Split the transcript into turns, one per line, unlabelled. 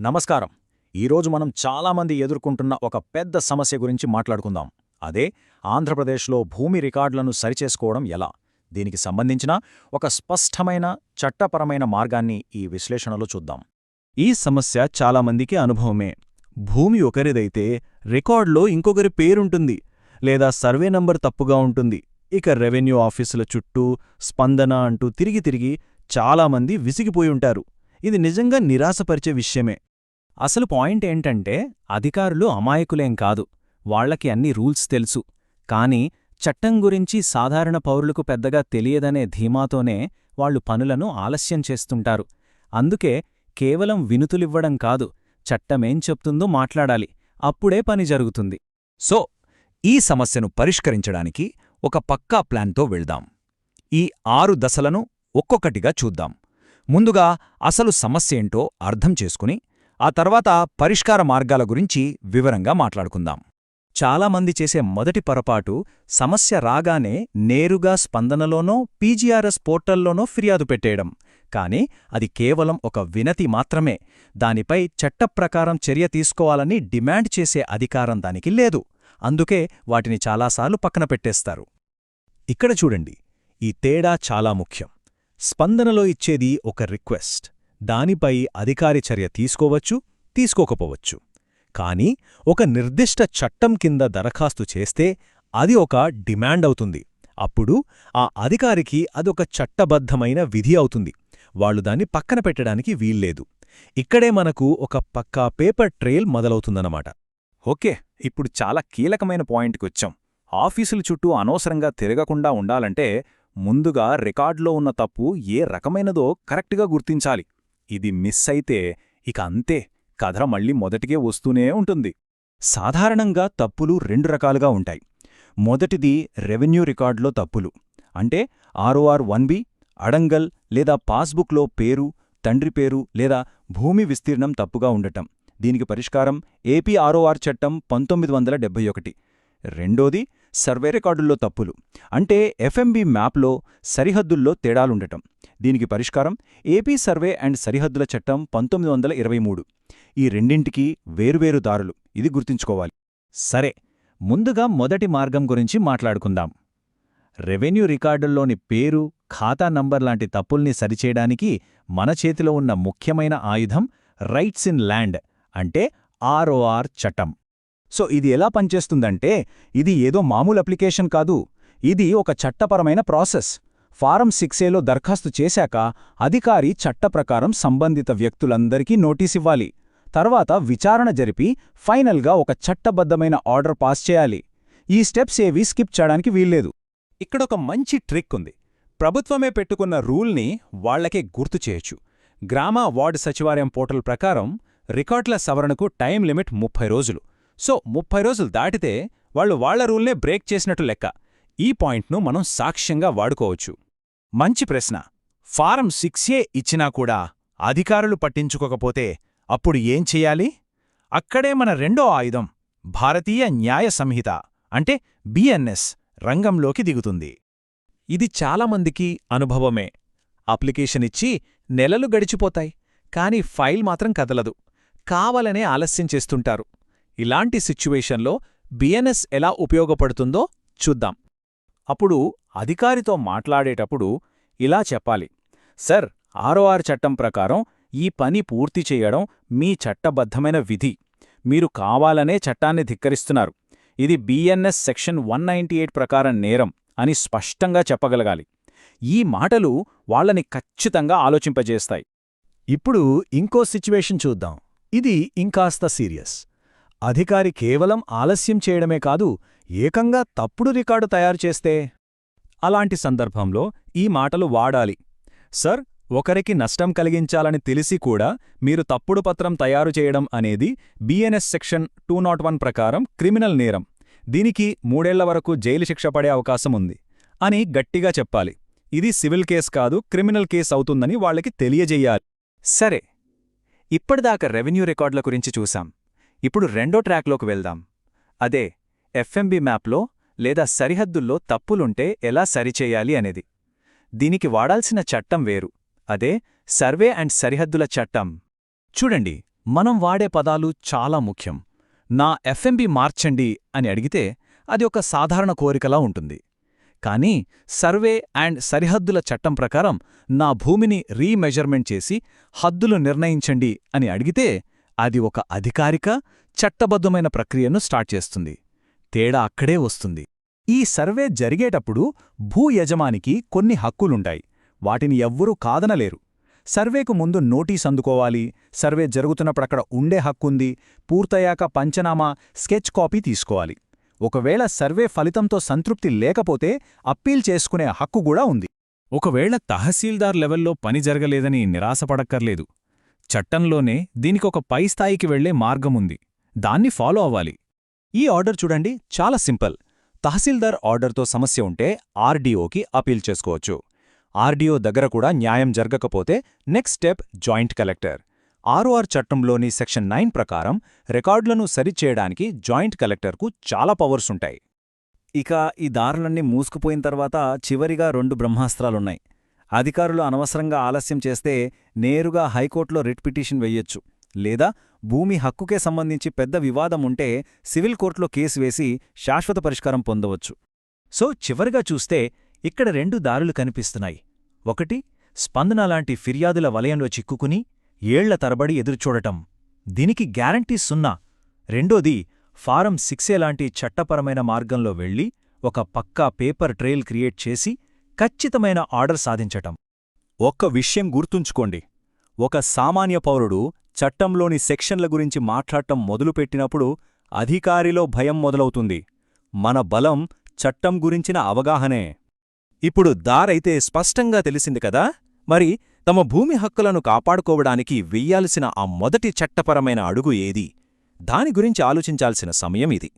నమస్కారం. ఈరోజు మనం చాలామంది ఎదుర్కొంటున్న ఒక పెద్ద సమస్య గురించి మాట్లాడుకుందాం. అదే ఆంధ్రప్రదేశ్లో భూమి రికార్డులను సరిచేసుకోవడం ఎలా? దీనికి సంబంధించిన ఒక స్పష్టమైన చట్టపరమైన మార్గాన్ని ఈ విశ్లేషణలో చూద్దాం.
ఈ సమస్య చాలామందికి అనుభవమే. భూమి ఒకరిదైతే రికార్డులో ఇంకొకరి పేరుంటుంది లేదా సర్వే నంబర్ తప్పుగా ఉంటుంది. ఇక రెవెన్యూ ఆఫీసుల చుట్టూ స్పందన అంటూ తిరిగి తిరిగి చాలామంది విసిగిపోయి ఉంటారు. ఇది నిజంగా నిరాశపరిచే విషయమే.
అసలు పాయింట్ ఏంటంటే అధికారులు అమాయకులేం కాదు. వాళ్ళకి అన్ని రూల్స్ తెలుసు. కానీ చట్టం గురించి సాధారణ పౌరులకు పెద్దగా తెలియదనే ధీమాతోనే వాళ్ళు పనులను ఆలస్యం చేస్తుంటారు. అందుకే కేవలం వినుతులివ్వడం కాదు చట్టమేం చెప్తుందో మాట్లాడాలి. అప్పుడే పని జరుగుతుంది.
సో ఈ సమస్యను పరిష్కరించడానికి ఒక పక్కా ప్లాన్తో వెళ్దాం. ఈ ఆరు దశలను ఒక్కొక్కటిగా చూద్దాం. ముందుగా అసలు సమస్యేంటో అర్థం చేసుకుని ఆ తర్వాత పరిష్కార మార్గాల గురించి వివరంగా మాట్లాడుకుందాం. చాలామంది చేసే మొదటి పొరపాటు సమస్య రాగానే నేరుగా స్పందనలోనో పీజీఆర్ఎస్ పోర్టల్లోనో ఫిర్యాదు పెట్టేయడం. కానీ అది కేవలం ఒక వినతి మాత్రమే. దానిపై చట్టప్రకారం చర్య తీసుకోవాలని డిమాండ్ చేసే అధికారం దానికి లేదు. అందుకే వాటిని చాలాసార్లు పక్కన పెట్టేస్తారు. ఇక్కడ చూడండి. ఈ తేడా చాలా ముఖ్యం. స్పందనలో ఇచ్చేది ఒక రిక్వెస్ట్. దానిపై అధికారి చర్య తీసుకోవచ్చు తీసుకోకపోవచ్చు. కానీ ఒక నిర్దిష్ట చట్టం కింద దరఖాస్తు చేస్తే అది ఒక డిమాండ్ అవుతుంది. అప్పుడు ఆ అధికారికి అదొక చట్టబద్ధమైన విధి అవుతుంది. వాళ్ళు దాన్ని పక్కన పెట్టడానికి వీల్లేదు. ఇక్కడే మనకు ఒక పక్కా పేపర్ ట్రేల్ మొదలవుతుందన్నమాట.
ఓకే ఇప్పుడు చాలా కీలకమైన పాయింట్కి వచ్చాం. ఆఫీసుల చుట్టూ అనవసరంగా తిరగకుండా ఉండాలంటే ముందుగా రికార్డులో ఉన్న తప్పు ఏ రకమైనదో కరెక్ట్గా గుర్తించాలి. ఇది మిస్ అయితే ఇక అంతే. కథ మళ్ళీ మొదటికే వస్తూనే ఉంటుంది.
సాధారణంగా తప్పులు రెండు రకాలుగా ఉంటాయి. మొదటిది రెవెన్యూ రికార్డులో తప్పులు. అంటే ఆర్ఓఆర్ వన్ బి అడంగల్ లేదా పాస్బుక్లో పేరు తండ్రి పేరు లేదా భూమి విస్తీర్ణం తప్పుగా ఉండటం. దీనికి పరిష్కారం ఏపీ ఆర్ఓఆర్ చట్టం పంతొమ్మిది వందల డెబ్బై ఒకటి. రెండోది సర్వే రికార్డుల్లో తప్పులు. అంటే ఎఫ్ఎంబి మ్యాప్లో సరిహద్దుల్లో తేడాలుండటం. దీనికి పరిష్కారం ఏపీ సర్వే అండ్ సరిహద్దుల చట్టం పంతొమ్మిది వందల ఈ రెండింటికి వేరువేరు దారులు. ఇది గుర్తుంచుకోవాలి.
సరే ముందుగా మొదటి మార్గం గురించి మాట్లాడుకుందాం. రెవెన్యూ రికార్డుల్లోని పేరు ఖాతా నంబర్ లాంటి తప్పుల్ని సరిచేయడానికి మన చేతిలో ఉన్న ముఖ్యమైన ఆయుధం రైట్స్ ఇన్ ల్యాండ్ అంటే ఆర్ఓఆర్ చట్టం.
సో ఇది ఎలా పనిచేస్తుందంటే ఇది ఏదో మామూలు అప్లికేషన్ కాదు. ఇది ఒక చట్టపరమైన ప్రాసెస్. ఫారం సిక్సేలో దరఖాస్తు చేశాక అధికారి చట్టప్రకారం సంబంధిత వ్యక్తులందరికీ నోటీసివ్వాలి తర్వాత విచారణ జరిపి ఫైనల్గా ఒక చట్టబద్ధమైన ఆర్డర్ పాస్ చేయాలి. ఈ స్టెప్స్ ఏవీ స్కిప్ చేయడానికి వీల్లేదు.
ఇక్కడొక మంచి ట్రిక్ ఉంది. ప్రభుత్వమే పెట్టుకున్న రూల్ని వాళ్ళకే గుర్తు చేయొచ్చు. గ్రామ వార్డు సచివాలయం పోర్టల్ ప్రకారం రికార్డుల సవరణకు టైం లిమిట్ ముప్పై రోజులు. సో ముప్పై రోజులు దాటితే వాళ్ళు వాళ్ళ రూల్నే బ్రేక్ చేసినట్టు లెక్క. ఈ పాయింట్ను మనం సాక్ష్యంగా వాడుకోవచ్చు. మంచి ప్రశ్న. ఫారం సిక్స్ఏ ఇచ్చినా కూడా అధికారులు పట్టించుకోకపోతే అప్పుడు ఏం చెయ్యాలి అక్కడే మన రెండో ఆయుధం భారతీయ న్యాయ సంహిత అంటే బిఎన్ఎస్ రంగంలోకి దిగుతుంది. ఇది చాలామందికి అనుభవమే. అప్లికేషన్ ఇచ్చి నెలలు గడిచిపోతాయి కాని ఫైల్ మాత్రం కదలదు. కావాలనే ఆలస్యం చేస్తుంటారు. ఇలాంటి సిచ్యువేషన్లో బిఎన్ఎస్ ఎలా ఉపయోగపడుతుందో చూద్దాం. అప్పుడు అధికారితో మాట్లాడేటప్పుడు ఇలా చెప్పాలి. సర్ ఆర్ఓఆర్ చట్టం ప్రకారం ఈ పని పూర్తి చేయడం మీ చట్టబద్ధమైన విధి. మీరు కావాలనే చట్టాన్ని ధిక్కరిస్తున్నారు. ఇది బిఎన్ఎస్ సెక్షన్ వన్ ప్రకారం నేరం అని స్పష్టంగా చెప్పగలగాలి. ఈ మాటలు వాళ్ళని ఖచ్చితంగా ఆలోచింపజేస్తాయి.
ఇప్పుడు ఇంకో సిచ్యువేషన్ చూద్దాం. ఇది ఇంకాస్త సీరియస్. అధికారి కేవలం ఆలస్యం చేయడమే కాదు ఏకంగా తప్పుడు రికార్డు తయారు చేస్తే? అలాంటి సందర్భంలో ఈ మాటలు వాడాలి. సర్ ఒకరికి నష్టం కలిగించాలని తెలిసి కూడా మీరు తప్పుడు పత్రం తయారు చేయడం అనేది B N S section two nought one ప్రకారం క్రిమినల్ నేరం. దీనికి మూడేళ్ళ వరకు జైలు శిక్ష పడే అవకాశం ఉంది అని గట్టిగా చెప్పాలి. ఇది సివిల్ కేస్ కాదు క్రిమినల్ కేస్ అవుతుందని వాళ్ళకి తెలియజేయాలి.
సరే. ఇప్పటిదాకా రెవెన్యూ రికార్డుల గురించి చూశాం. ఇప్పుడు రెండో ట్రాక్లోకి వెళ్దాం. అదే ఎఫ్ఎంబి మ్యాప్లో లేదా సరిహద్దుల్లో తప్పులుంటే ఎలా సరిచేయాలి అనేది. దీనికి వాడాల్సిన చట్టం వేరు. అదే సర్వే అండ్ సరిహద్దుల చట్టం. చూడండి
మనం వాడే పదాలు చాలా ముఖ్యం. నా ఎఫ్ఎంబి మార్చండి అని అడిగితే అది ఒక సాధారణ కోరికలా ఉంటుంది. కానీ సర్వే అండ్ సరిహద్దుల చట్టం ప్రకారం నా భూమిని రీమెజర్మెంట్ చేసి హద్దులు నిర్ణయించండి అని అడిగితే అది ఒక అధికారిక చట్టబద్ధమైన ప్రక్రియను స్టార్ట్ చేస్తుంది. తేడా అక్కడే వస్తుంది.
ఈ సర్వే జరిగేటప్పుడు భూ యజమానికి కొన్ని హక్కులుంటాయి. వాటిని ఎవ్వరూ కాదనలేరు. సర్వేకు ముందు నోటీస్ అందుకోవాలి. సర్వే జరుగుతున్నప్పుడక్కడ ఉండే హక్కుంది. పూర్తయ్యాక పంచనామా స్కెచ్ కాపీ తీసుకోవాలి. ఒకవేళ సర్వే ఫలితంతో సంతృప్తి లేకపోతే అప్పీల్ చేసుకునే హక్కు కూడా ఉంది.
ఒకవేళ తహసీల్దార్ లెవెల్లో పని జరగలేదని నిరాశపడక్కర్లేదు. చట్టంలోనే దీనికొక పై స్థాయికి వెళ్ళే మార్గముంది. దాన్ని ఫాలో అవ్వాలి.
ఈ ఆర్డర్ చూడండి చాలా సింపుల్. తహసీల్దార్ ఆర్డర్తో సమస్య ఉంటే ఆర్డీఓకి అపీల్ చేసుకోవచ్చు. ఆర్డీఓ దగ్గర కూడా న్యాయం జరగకపోతే next step joint collector. R O R చట్టంలోని సెక్షన్ నైన్ ప్రకారం రికార్డులను సరిచేయడానికి జాయింట్ కలెక్టర్కు చాలా పవర్స్ ఉంటాయి.
ఇక ఈ దారులన్నీ మూసుకుపోయిన తర్వాత చివరిగా రెండు బ్రహ్మాస్త్రాలున్నాయి. అధికారులు అనవసరంగా ఆలస్యం చేస్తే నేరుగా హైకోర్టులో రిట్ పిటిషన్ వెయ్యొచ్చు లేదా భూమి హక్కుకే సంబంధించి పెద్ద వివాదం ఉంటే సివిల్ కోర్టులో కేసు వేసి శాశ్వత పరిష్కారం పొందవచ్చు. సో చివరిగా చూస్తే ఇక్కడ రెండు దారులు కనిపిస్తున్నాయి. ఒకటి స్పందన లాంటి ఫిర్యాదుల వలయంలో చిక్కుకుని ఏళ్ళ తరబడి ఎదురుచూడటం. దీనికి గ్యారంటీ సున్నా. రెండోది ఫారం సిక్సే లాంటి చట్టపరమైన మార్గంలో వెళ్ళి ఒక పక్కా పేపర్ ట్రెయిల్ క్రియేట్ చేసి ఖచ్చితమైన ఆర్డర్ సాధించటం.
ఒక్క విషయం గుర్తుంచుకోండి. ఒక సామాన్య పౌరుడు చట్టంలోని సెక్షన్ల గురించి మాట్లాడటం మొదలుపెట్టినప్పుడు అధికారిలో భయం మొదలవుతుంది. మన బలం చట్టం గురించిన అవగాహనే. ఇప్పుడు దారైతే స్పష్టంగా తెలిసింది కదా? మరి తమ భూమి హక్కులను కాపాడుకోవడానికి వెయ్యాల్సిన ఆ మొదటి చట్టపరమైన అడుగు ఏది? దాని గురించి ఆలోచించాల్సిన సమయం ఇది.